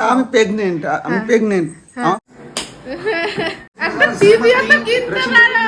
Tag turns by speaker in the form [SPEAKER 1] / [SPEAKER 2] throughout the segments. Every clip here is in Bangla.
[SPEAKER 1] হ্যাঁ আমি প্রেগনেন্ট আমি প্রেগনেন্ট
[SPEAKER 2] একটা টিভিও তো কিনতে পারো।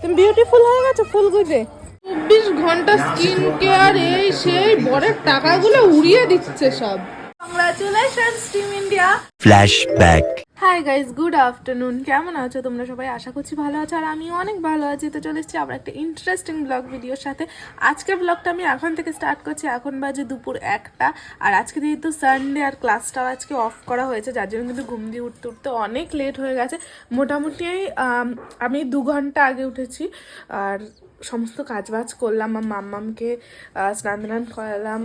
[SPEAKER 2] তুমি বিউটিফুল হয়ে গেছো ফুল গুজে। চব্বিশ ঘণ্টা স্কিন কেয়ার এই সেই বরের টাকাগুলো উড়িয়ে দিচ্ছে সব। Congratulations team India
[SPEAKER 3] Flashback.
[SPEAKER 2] Hi guys good afternoon কেমন আছো তোমরা সবাই? আশা করছি ভালো আছো আর আমিও অনেক ভালো আছি। তো চলে এসেছি আবার একটা ইন্টারেস্টিং ব্লগ ভিডিওর সাথে। আজকের ব্লগটা আমি এখন থেকে স্টার্ট করছি। এখন বাজে দুপুর একটা। আর আজকে যেহেতু সানডে আর ক্লাসটাও আজকে অফ করা হয়েছে, যার জন্য কিন্তু ঘুম দিয়ে উঠতে উঠতে অনেক লেট হয়ে গেছে। মোটামুটি আমি দু ঘণ্টা আগে উঠেছি। আর সমস্ত কাজবাজ করলাম, আমার মাম্মামকে স্নান টান করালাম।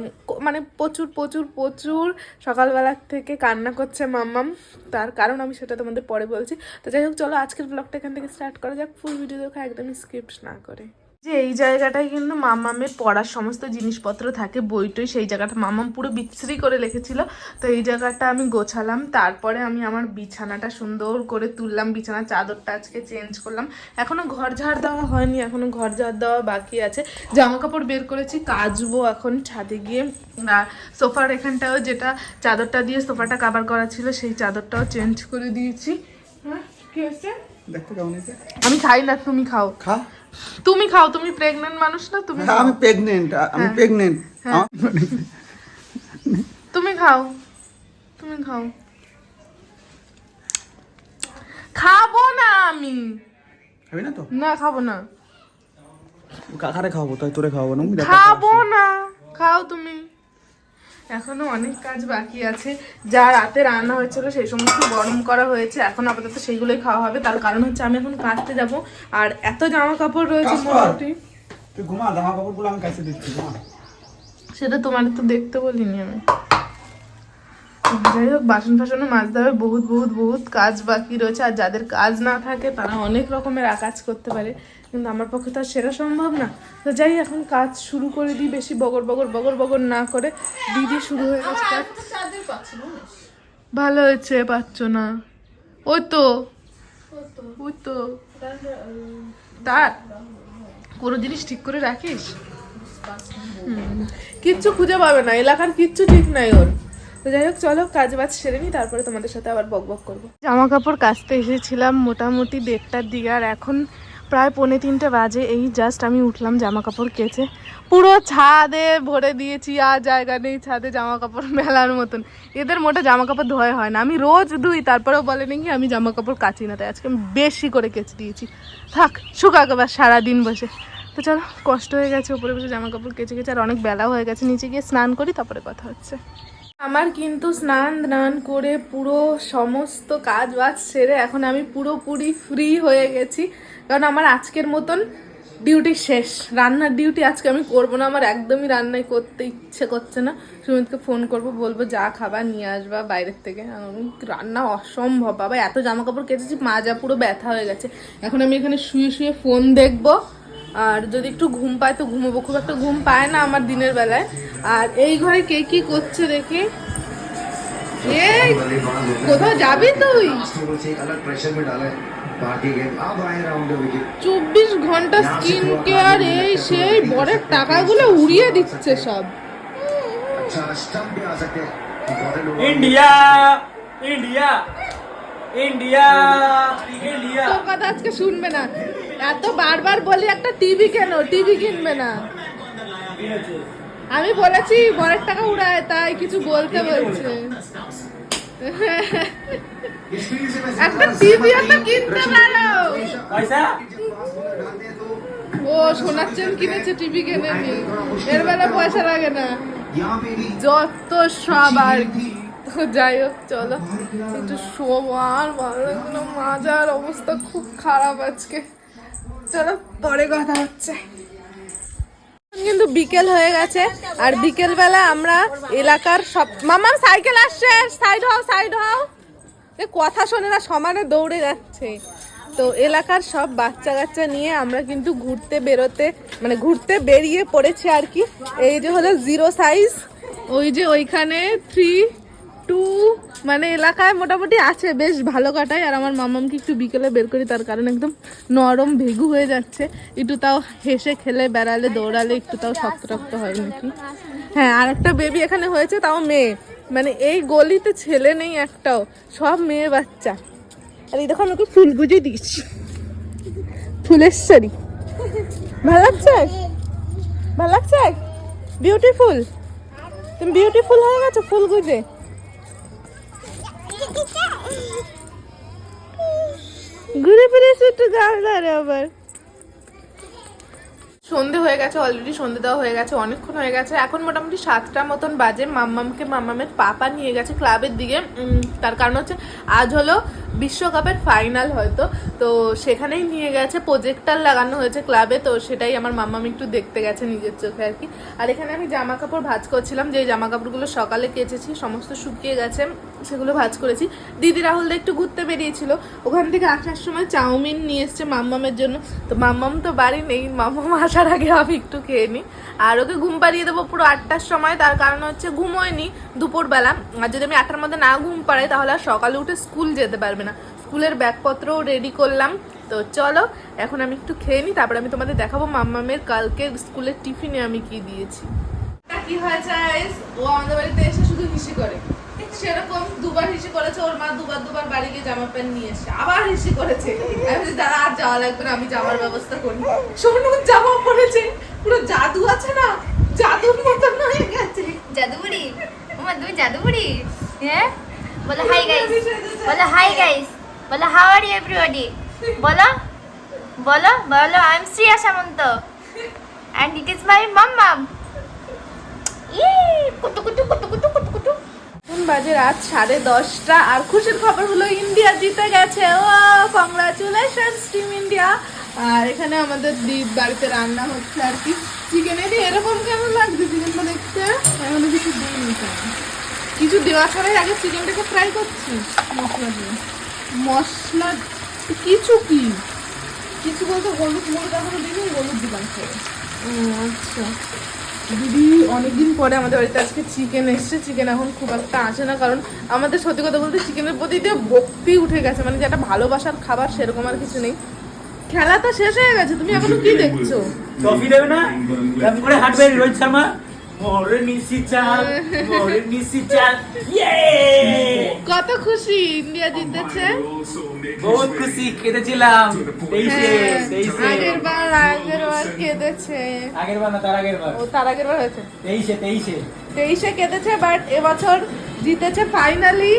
[SPEAKER 2] মানে প্রচুর প্রচুর প্রচুর সকালবেলার থেকে কান্না করছে মাম্মাম। তার কারণ আমি সেটা তোমাদের পরে বলছি। তো যাই হোক, চলো আজকের ব্লগটা এখান থেকে স্টার্ট করা যাক। ফুল ভিডিও দেখো, একদমই স্ক্রিপ্ট না করে। যে এই জায়গাটায় কিন্তু মামামের পড়ার সমস্ত জিনিসপত্র থাকে বইটই সেই জায়গাটা মামাম পুরো বিচ্ছিরি করে রেখেছিল। তো এই জায়গাটা আমি গোছালাম তারপরে আমি আমার বিছানাটা সুন্দর করে তুললাম বিছানার চাদরটা আজকে চেঞ্জ করলাম। এখনও ঘর ঝাড় দেওয়া হয়নি এখনও ঘর ঝাড় দেওয়া বাকি আছে। জামা কাপড় বের করেছি কাচবো এখন ছাদে গিয়ে। আর সোফার এখানটাও যেটা চাদরটা দিয়ে সোফাটা কাভার করা ছিল সেই চাদরটাও চেঞ্জ করে দিয়েছি। হ্যাঁ কি
[SPEAKER 1] কেমন
[SPEAKER 2] আমি খাই না তুমি খাও।
[SPEAKER 1] খা।
[SPEAKER 2] তুমি খাও তুমি প্রেগনেন্ট মানুষ না তুমি
[SPEAKER 1] হ্যাঁ আমি প্রেগনেন্ট আমি প্রেগনেন্ট
[SPEAKER 2] তুমি খাও তুমি খাও। খাব না আমি।
[SPEAKER 1] খাবি না তো?
[SPEAKER 2] না খাব না।
[SPEAKER 1] কাকারে খাওয়াবো তাই তোরে খাওয়াবো না
[SPEAKER 2] খাব না খাও তুমি। এখনও অনেক কাজ বাকি আছে। যা রাতে রান্না হয়েছিল সেই সমস্ত গরম করা হয়েছে। এখন আপাতত সেইগুলোই খাওয়া হবে। তার কারণ হচ্ছে আমি এখন কাচতে যাব। আর এত জামা কাপড় রয়েছে মোটামুটি।
[SPEAKER 1] তুই ঘুমা জামা কাপড়গুলো আমি কাছে দিচ্ছি
[SPEAKER 2] সেটা তোমার তো দেখতে বলিনি আমি। যাই হোক বাসন ফাসনও মাজতে হবে। বহুত বহুত বহুত কাজ বাকি রয়েছে। আর যাদের কাজ না থাকে তারা অনেক রকমের কাজ করতে পারে। কিন্তু আমার পক্ষে তো আর সেটা সম্ভব না। তো যাই এখন কাজ শুরু করে দিই। বেশি বগর বগর বগর বগর না করে দিদি শুরু হয়ে গেছে। ভালো হয়েছে পাচ্ছ না। ওই তো। ওই তো। তার। কোনো জিনিস ঠিক করে রাখিস। কিচ্ছু খুঁজে পাবে না। এলাকার কিচ্ছু ঠিক নাই ওর। তো যাই হোক, চলো, কাজ বাজ সেরে নি তারপরে তোমাদের সাথে আবার বক বক করব। জামা কাপড় কাচতে এসেছিলাম মোটামুটি দেড়টার দিকে, আর এখন প্রায় পৌনে তিনটে বাজে, এই জাস্ট আমি উঠলাম জামা কাপড় কেচে। পুরো ছাদে ভরে দিয়েছি, আর জায়গা নেই ছাদে জামা কাপড় মেলার মতন। এদের মোটা জামা কাপড় ধোয়া হয় না। আমি রোজ ধুই, তারপরেও বলে নাকি আমি জামা কাপড় কাচি না, তাই আজকে আমি বেশি করে কেচে দিয়েছি। থাক শুকাক এবার সারাদিন বসে। তো চলো, কষ্ট হয়ে গেছে উপরে বসে জামা কাপড় কেচে কেচে, আর অনেক বেলা হয়ে গেছে। নিচে গিয়ে স্নান করি, তারপরে কথা হচ্ছে। আমার কিন্তু স্নান ধান করে পুরো সমস্ত কাজ বাজ সেরে এখন আমি পুরোপুরি ফ্রি হয়ে গেছি। কারণ আমার আজকের মতন ডিউটি শেষ। রান্নার ডিউটি আজকে আমি করব না। আমার একদমই রান্নাই করতে ইচ্ছে করছে না। সুমিতকে ফোন করব, বলব, যা খাবার নিয়ে আসবা বাইরের থেকে। রান্না অসম্ভব। বাবা, এত জামা কাপড় কেচেছি, মাজা পুরো ব্যথা হয়ে গেছে। এখন আমি এখানে শুয়ে শুয়ে ফোন দেখব। আর যদি একটু ঘুম পায় তো ঘুমোবো। খুব একটা ঘুম পায় না আমার দিনের বেলায়। আর এই ঘরে কে কি করছে দেখে? কোথাও যাবি তুই? চব্বিশ ঘণ্টা স্কিন কেয়ার এই সেই বরের টাকাগুলো উড়িয়ে দিচ্ছে সব।
[SPEAKER 4] India India. ইন্ডিয়া ইন্ডিয়া
[SPEAKER 2] তোর কথা আজকে শুনবে না। এত বারবার বলি একটা টিভি কেন? টিভি কিনবে না। আমি বলেছি বরের টাকা উড়ায় তাই কিছু বলতে বলছে। একটা টিভি তো কিনতে পারো। ও সোনার চেন কিনেছে টিভি কেনেনি। এর বেলা পয়সা লাগে না। যত সব আর কি যাই হোক, চলো। একটু শোবো আর মাজার অবস্থা খুব খারাপ আজকে। চলো, পরে কথা হচ্ছে। কিন্তু বিকেল হয়ে গেছে, আর বিকেল বেলা আমরা এলাকার সব মামা, সাইকেল আসছে, সাইড হও সাইড হও। এ কথা শোনে না, সমানে দৌড়ে যাচ্ছে। তো এলাকার সব বাচ্চা কাচ্চা নিয়ে আমরা কিন্তু ঘুরতে বেরোতে মানে ঘুরতে বেরিয়ে পড়েছি আর কি। এই যে হলো জিরো সাইজ ওই যে ওইখানে থ্রি টু মানে এলাকায় মোটামুটি আছে, বেশ ভালো কাটায়। আর আমার মামামকে একটু বিকেলে বের করি, তার কারণ একদম নরম, ভেগু হয়ে যাচ্ছে। একটু তাও হেসে খেলে, বেড়ালে, দৌড়ালে একটু তাও শক্ত রক্ত হয় নাকি? হ্যাঁ আর একটা বেবি এখানে হয়েছে, তাও মেয়ে। মানে এই গলিতে ছেলে নেই একটাও, সব মেয়ে বাচ্চা। আর এই দেখো আমাকে ফুল গুজে দিচ্ছি ফুলেশ্বরী ভালো লাগছে? ভালো লাগছে? বিউটিফুল তুমি বিউটিফুল হয়ে গেছো, ফুল গুজে। ঘুরে ফিরে এসে একটু গাল ধরে আবার। সন্ধে হয়ে গেছে অলরেডি সন্ধে দেওয়া হয়ে গেছে, অনেকক্ষণ হয়ে গেছে। এখন মোটামুটি সাতটা মতন বাজে। মাম্মামকে মাম্মামের পাপা নিয়ে গেছে ক্লাবের দিকে। তার কারণ হচ্ছে আজ হলো বিশ্বকাপের ফাইনাল হয়তো। তো সেখানেই নিয়ে গেছে। প্রজেক্টার লাগানো হয়েছে ক্লাবে, তো সেটাই আমার মাম্মাম একটু দেখতে গেছে নিজের চোখে আর কি। আর এখানে আমি জামা কাপড় ভাজ করছিলাম, যে জামা কাপড়গুলো সকালে কেচেছি, সমস্ত শুকিয়ে গেছে, সেগুলো ভাজ করেছি। দিদি রাহুল দা একটু ঘুরতে বেরিয়েছিল। ওখান থেকে আসার সময় চাউমিন নিয়ে এসছে মাম্মামের জন্য। তো মাম্মাম তো বাড়ি নেই, মাম্মাম আসার আগে আমি একটু খেয়ে নিই। আর ওকে ঘুম পাড়িয়ে দেবো পুরো আটটার সময়, তার কারণ হচ্ছে ঘুমোয়নি দুপুরবেলা। আর যদি আমি আটটার মধ্যে না ঘুম পাড়াই, তাহলে আর সকালে উঠে স্কুল যেতে পারবে না। স্কুলের ব্যাগপত্রও রেডি করলাম। তো চলো, এখন আমি একটু খেয়ে নিই, তারপরে আমি তোমাদের দেখাবো মাম্মামের কালকে স্কুলের টিফিনে আমি কি দিয়েছি। কি হয়েছে ও আমাদের বাড়িতে এসে শুধু হিসি করে। সেরকম দুবার হিসি করেছে, ওর মা দুবার দুবার বাড়ি গিয়ে জামা প্যান্ট নিয়ে এসে আবার হিসি করেছে। আমি দাঁড়া, আর যাওয়া লাগবে না, আমি জামার ব্যবস্থা করি। সোনু জামা পরেছে, পুরো জাদু আছে না? জাদুর মতন হয়ে গেছে।
[SPEAKER 3] জাদুবুড়ি? ওমা, তুমি জাদুবুড়ি? হ্যাঁ? বলো হাই গাইস বলো হাই গাইস বলো হাউ আর ইউ এভরিবডি বলো বলো বলো I am Shriya Samanta and it is my মাম্মাম কুটু কুটু কুটু কুটু কুটু কুটু
[SPEAKER 2] বাজে রাত সাড়ে দশটা আর খুশির খবর হলো ইন্ডিয়া জিতে গেছে। ও কংগ্রাচুলেশন টিম ইন্ডিয়া আর এখানে আমাদের বাড়িতে রান্না হচ্ছে আর কি। চিকেন এটি এরকম কেমন লাগছে? চিকেনটা দেখতে এখনও কিছু দিইনি তো। দেওয়া ছাড়াই আগে চিকেনটাকে ফ্রাই করছি। মশলা দিয়ে। মশলা কিছু কি? কিছু বলতে হলুদ মরিচ এখনও দিইনি হলুদ দিলাম খেয়ে। ও আচ্ছা। দিদি অনেকদিন পরে আমাদের বাড়িতে আজকে চিকেন এসছে। চিকেন এখন খুব একটা আসে না কারণ আমাদের সত্যি কথা বলতে চিকেনের প্রতি দিয়ে ভক্তি উঠে গেছে মানে যেটা ভালোবাসার খাবার সেরকম আর কিছু নেই। খেলা তো শেষ হয়ে গেছে। তুমি এখনও কি দেখছ?
[SPEAKER 4] ট্রফি দেবে না? করে হাঁটবে রোহিত শর্মা?
[SPEAKER 2] কত খুশি ইন্ডিয়া জিতেছে।
[SPEAKER 4] বহুত খুশি কেঁদেছিলাম।
[SPEAKER 2] হ্যাঁ, আগের বার আগের বার কেঁদেছে।
[SPEAKER 4] আগের বার না তার আগের বার।
[SPEAKER 2] ও তার আগের বার হয়েছে।
[SPEAKER 4] তেইশে তেইশে।
[SPEAKER 2] তেইশে কেঁদেছে বাট এবছর জিতেছে ফাইনালি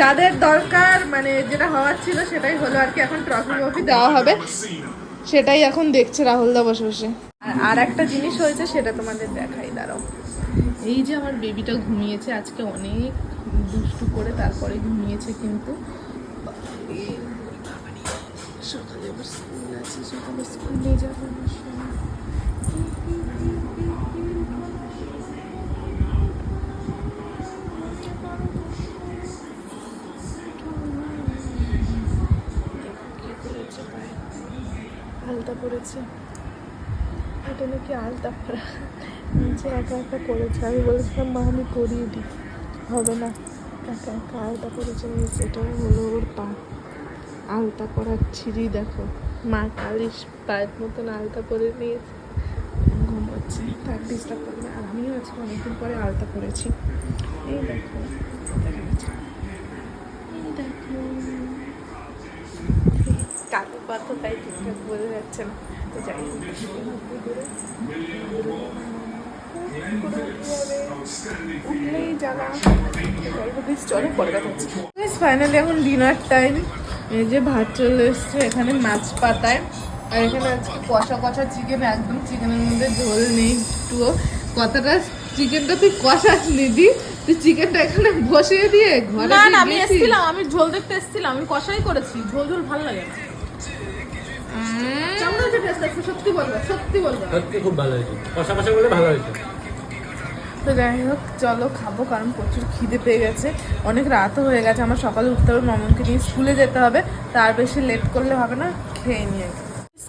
[SPEAKER 2] যাদের দরকার মানে যেটা হওয়ার ছিল সেটাই হলো আর কি এখন ট্রফি ট্রফি দেওয়া হবে। সেটাই এখন দেখছে রাহুল দা বসে বসে। আর- একটা জিনিস হয়েছে, সেটা তোমাদের দেখাই, দাঁড়াও। এই যে আমার বেবিটা ঘুমিয়েছে, আজকে অনেক দুষ্টু করে তারপরে ঘুমিয়েছে কিন্তু। সকালে স্কুল আছে, সকালে পড়েছে এটা নাকি আলতা নিচে একা একা করেছে। আমি বলেছিলাম, মা, আমি করিয়ে দিই। হবে না। একা একা আলতা করেছে এটা হলো ওর পা। আলতা পরার ছিঁড়ি দেখো। মা কালিশ পায়ের মতন আলতা পরে নিয়েছে। ঘুমোচ্ছে। তার ডিস্টার্ব করবে আর আমিও আজকে অনেকদিন পরে আলতা পরেছি এই দেখো দেখা যাচ্ছে। এই দেখো কাকু পাতো তাই ঠিকঠাক বোঝা যাচ্ছে না। তো যাই উঠলেই চলো পরে কথা হচ্ছে ফাইনালি এখন ডিনার টাইম এই যে ভাত চলে এসছে এখানে মাছ পাতায়। আর এখানে আজকে কষা কষা চিকেন একদম চিকেনের মধ্যে ঝোল নেই একটুও। কথাটা চিকেনটা তুই কষাস নিদি তুই চিকেনটা এখানে বসিয়ে দিয়ে ঘরে
[SPEAKER 5] না আমি এসেছিলাম আমি ঝোল দেখতে এসেছিলাম আমি কষাই করেছি ঝোল ঝোল ভালো লাগে না। কেমন হয়েছে টেস্টটা সত্যি বলবে সত্যি বলবে।
[SPEAKER 4] সত্যি খুব ভালো হয়েছে। কষা কষা বলে ভালো হয়েছে।
[SPEAKER 2] তো যাই হোক চলো খাব কারণ প্রচুর খিদে পেয়ে গেছে। অনেক রাতও হয়ে গেছে আমার সকালে উঠতে হবে মামনকে নিয়ে স্কুলে যেতে হবে। তার বেশি লেট করলে হবে না খেয়ে নিয়ে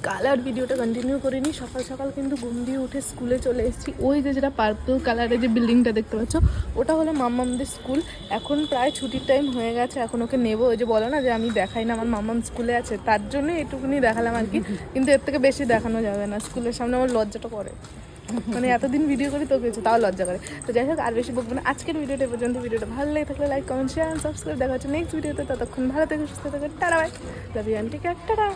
[SPEAKER 2] কালার ভিডিওটা কন্টিনিউ করিনি, সকাল সকাল কিন্তু ঘুম দিয়ে উঠে স্কুলে চলে এসেছি। ওই যে যেটা পার্পল কালারের যে বিল্ডিংটা দেখতে পাচ্ছ, ওটা হলো মাম্মামদের স্কুল এখন প্রায় ছুটির টাইম হয়ে গেছে, এখন ওকে নেব। ওই যে বলো না যে আমি দেখাই না, আমার মাম্মাম স্কুলে আছে। তার জন্য এটুকুনি দেখালাম আর কি। কিন্তু এর থেকে বেশি দেখানো যাবে না। স্কুলের সামনে আমার লজ্জাটা করে মানে এতদিন ভিডিও করে, তো পেয়েছ তাও লজ্জা করে। তো যাই হোক, আর বেশি বকবো না। আজকের ভিডিওটা পর্যন্ত। ভিডিওটা ভালো লাগে থাকলে লাইক কমেন্ট শেয়ার সাবস্ক্রাইব দেখা হচ্ছে নেক্সট ভিডিওতে ততক্ষণ ভালো থেকে, সুস্থ থাকে। Tata bye love you aunty tata.